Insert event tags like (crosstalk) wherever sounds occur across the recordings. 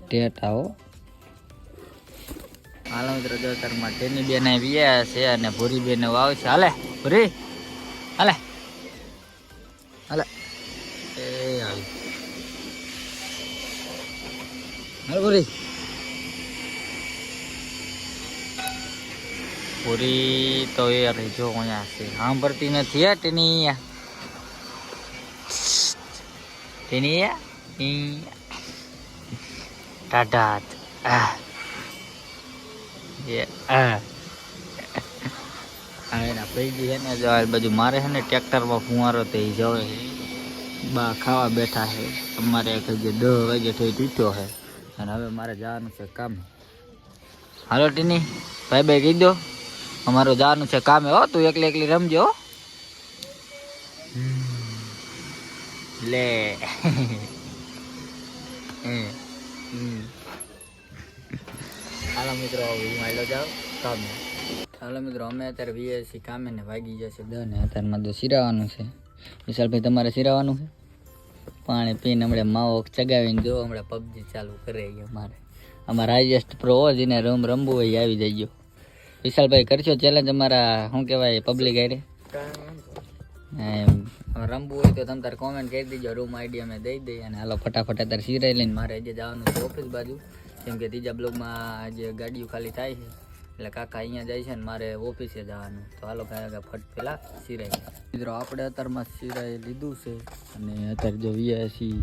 ટેટા હો હાલો મિત્રો જો તારમાં ટેની બેન અહીં વિયા છે અને ભૂરી બેન વાવ છે હાલે ભૂરી હાલે હાલે એ હાલ હાલ ભૂરી પૂરી તો એ રહી જો અહીંયા છે સાંભળતી નથી હે ટેની ટેની ઈ ટાટા આ (laughs) આ એના પૈકી છે ને જો આ બાજુ મારે છે ને ટ્રેક્ટરમાં ફુવારો તે જવે છે બા ખાવા બેઠા છે. અમારે એક જે દસ વાગે થઈ તૂટ્યો છે. અને હવે મારે જવાનું છે કામ. હાલો ટીની ભાઈ ભાઈ કહી દો. અમારું જવાનું છે કામે. હો તું એકલી એકલી રમજો હો. લે. (laughs) હાલો મિત્રો હું જાઓ કામ. હાલો મિત્રો અમે અત્યારે વીએસસી કામે ને વાગી જશે દસ ને અત્યારમાં તો સિરાવાનું છે. વિશાલભાઈ તમારે સિરાવાનું છે? પાણી પીને હમણાં માવો ચગાવીને જો હમણાં પબજી ચાલુ કરે ગયો મારે અમારા હાઈએસ્ટ પ્રો જેને રમ રમવું હોય આવી ગયો. વિશાલભાઈ કરશો ચેલેન્જ અમારા શું કહેવાય પબ્લિક આરે એમ. રમવું હોય તો તમે તારે કોમેન્ટ કરી દેજો. રૂમ આઈડી અમે દઈ દઈએ અને હાલો ફટાફટ અત્યારે સિરાઈ લઈને મારે આજે જવાનું છે ઓફિસ બાજુ. કેમ કે ત્રીજા બ્લોકમાં આજે ગાડીઓ ખાલી થાય છે, એટલે કાકા અહીંયા જાય છે ને મારે ઓફિસે જવાનું. તો હાલો કાકા ફટ પેલા સિરાઈ મિત્રો, આપણે અત્યારમાં સિરાઈ લીધું છે અને અત્યારે જો વીઆઈસી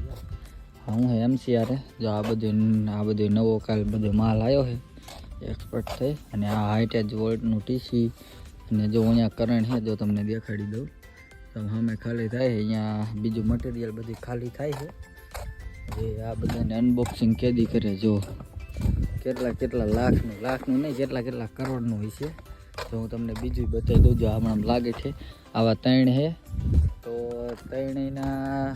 હું, હે એમસીઆર જો આ બધું આ બધું નવો કાલ બધો માલ આવ્યો છે એક્સપર્ટ થઈ. અને આ હાઈટેજ વોલ્ટનું ટીસી અને જો અહીંયા કરંટ છે, જો તમને દેખાડી દઉં. તો સામે ખાલી થાય અહીંયા બીજું મટીરિયલ બધી ખાલી થાય છે. જે આ બધાને અનબોક્સિંગ કેદી કરે, જો. કેટલા કેટલા લાખનું લાખનું નહીં, કેટલા કેટલા કરોડનું હોય છે. તો હું તમને બીજું બતાવી દઉં, જો હમણાં લાગે છે. આવા ત્રણ છે. તો ત્રણેયના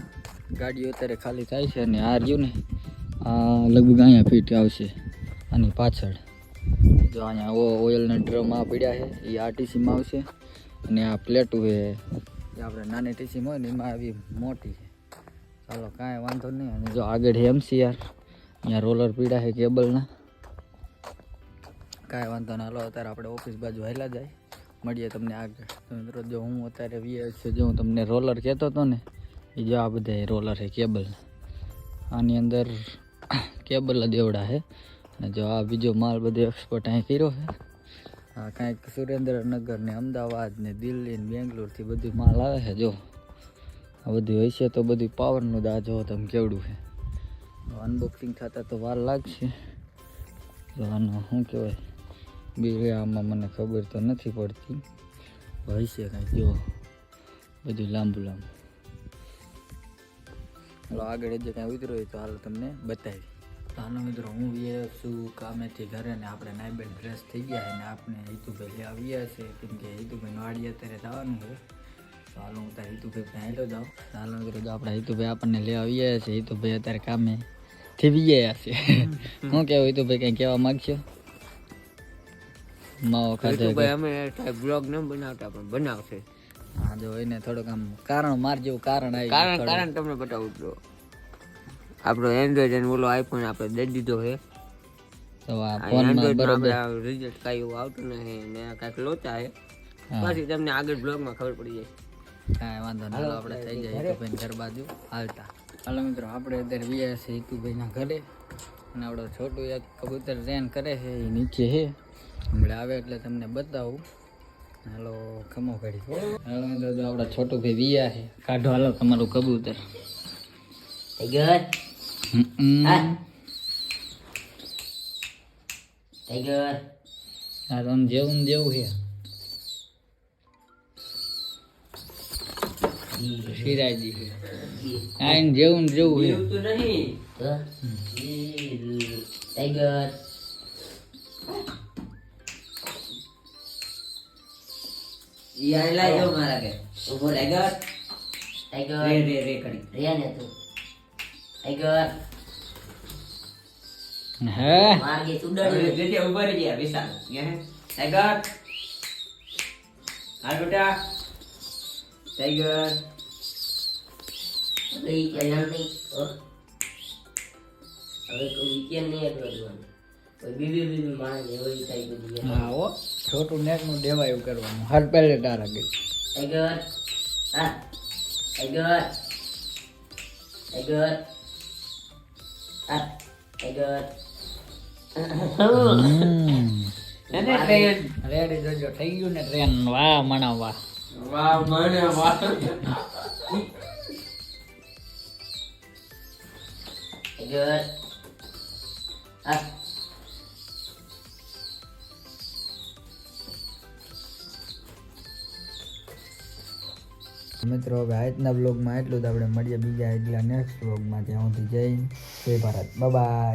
ગાડીઓ અત્યારે ખાલી થાય છે અને આ રહ્યું ને, આ લગભગ અહીંયા ફીટ આવશે, આની પાછળ. જો અહીંયા ઓઇલના ડ્રમ આ પડ્યા છે, એ આરટીસીમાં આવશે. અને આ પ્લેટું છે એ આપણે નાની ટીસી હોય ને એમાં આવી મોટી. છે ચાલો, કાંઈ વાંધો નહીં. અને જો આગળ એમસીઆર. અહીંયા રોલર પીડા છે કેબલના. કાંઈ વાંધો ના હાલો, અત્યારે આપણે ઓફિસ બાજુ હાલ્યા જાય. મળીએ તમને આગળ. મિત્રો, જો હું અત્યારે વીએસ છે, જો હું તમને રોલર કહેતો હતો ને, એ જો આ બધા રોલર છે કેબલ આની અંદર કેબલ જ એવડા છે. અને જો આ બીજો માલ બધો એક્સપોર્ટ અહીં કર્યો છે. આ કાંઈક સુરેન્દ્રનગર ને અમદાવાદ ને દિલ્હી ને બેંગ્લોરથી બધું માલ આવે છે, જો. આ બધું હશે તો બધું પાવરનું દા જો તમે કેવડું છે. અનબોક્સિંગ થતાં તો વાર લાગશે. તો આનું શું કહેવાય? બી આમાં મને ખબર તો નથી પડતી. હશે કાંઈક, જો. બધું લાંબુ લાંબુ. આગળ જે કાંઈ ઉતર્યું હોય તો હાલ તમને બતાવી હાલો મિત્રો હું વીએ છું કામેથી ઘરે ને આપણે નાઈબેન ફ્રેશ થઈ ગયા છે ને આપણે હિતુભાઈ લઈ આવ્યા છે. કેમ કે હિતુભાઈ વાડી અત્યારે જવાનું છે. ચાલો હું તારે હિતુભાઈ ત્યાં હેલો જાઉં. હાલો મિત્રો તો આપણે હિતુભાઈ આપણને લઈ આવ્યા છે. હિતુભાઈ અત્યારે કામે થી ગયા છે. હું કેવું હિતુભાઈ કંઈ કહેવા માગશો? માવો ખાધો ભાઈ અમે બ્લોગ ન બનાવતા પણ બનાવશે. હા જો એને થોડુંક આમ કારણ માર જેવું કારણ આવ્યું કારણ કારણ તમને બતાવું તો આપણો એન્ડ્રોઈડ અને ઓલો આઈફોન આપણે દઈ દીધો છે. તો આ ફોનમાં બરોબર. રિઝલ્ટ કાંઈ એવું આવતું નથી ને કાંઈક લોચા છે. પછી તમને આગળ બ્લોગમાં ખબર પડી જાય કાંઈ વાંધો ના આપણે થઈ જાય હિતુભાઈ ઘર બાજુ. હાલતા. હાલો મિત્રો આપણે અત્યારે વ્યા છે હિતુભાઈના ઘરે. અને આપણો છોટું એક કબૂતર રેન કરે છે એ નીચે છે. હમણાં આવે એટલે તમને બતાવું. હાલો ખમો કાઢી હાલો મિત્રો આપણા છોટું ભાઈ વિયા છે. કાઢો હાલો તમારું કબૂતર. ટાઈગર હમ. ટાઈગર આ તો જેવું જેવું છે શિરાજી છે આ જેવું જેવું છે તો નહીં ટાઈગર યાર લાઈ જો મારા કે ઊભો ટાઈગર ટાઈગર રે રે રે કરી રે ને તું ટાઈગર હે? માર્ગે સુડાડી જેતે ઊભા રહી ગયા વિશાલ. યે ટાઈગર હાલ બેટા. ટાઈગર અરે ઈ કે નહીં? હવે કોઈ વીકેન્ડ નહીં એટલો જોવાનું. કોઈ બીબી બીબી માણસ એવો થાય બધી હા હો. છોટું નેટનું દેવાયું કરવાનું. હર પહેલે તારા ગઈ. ટાઈગર હા. ટાઈગર ટાઈગર હા ટાઈગર એને ટ્રેન રેડી જોજો થઈ ગયું ને ટ્રેન વાહ મણા વાહ. વાહ મને વાહ. ટાઈગર હા મિત્રો હવે આજના બ્લોગમાં એટલું જ. આપણે મળીએ બીજા એટલા નેક્સ્ટ બ્લોગમાં ત્યાં સુધી જય જય ભારત બાય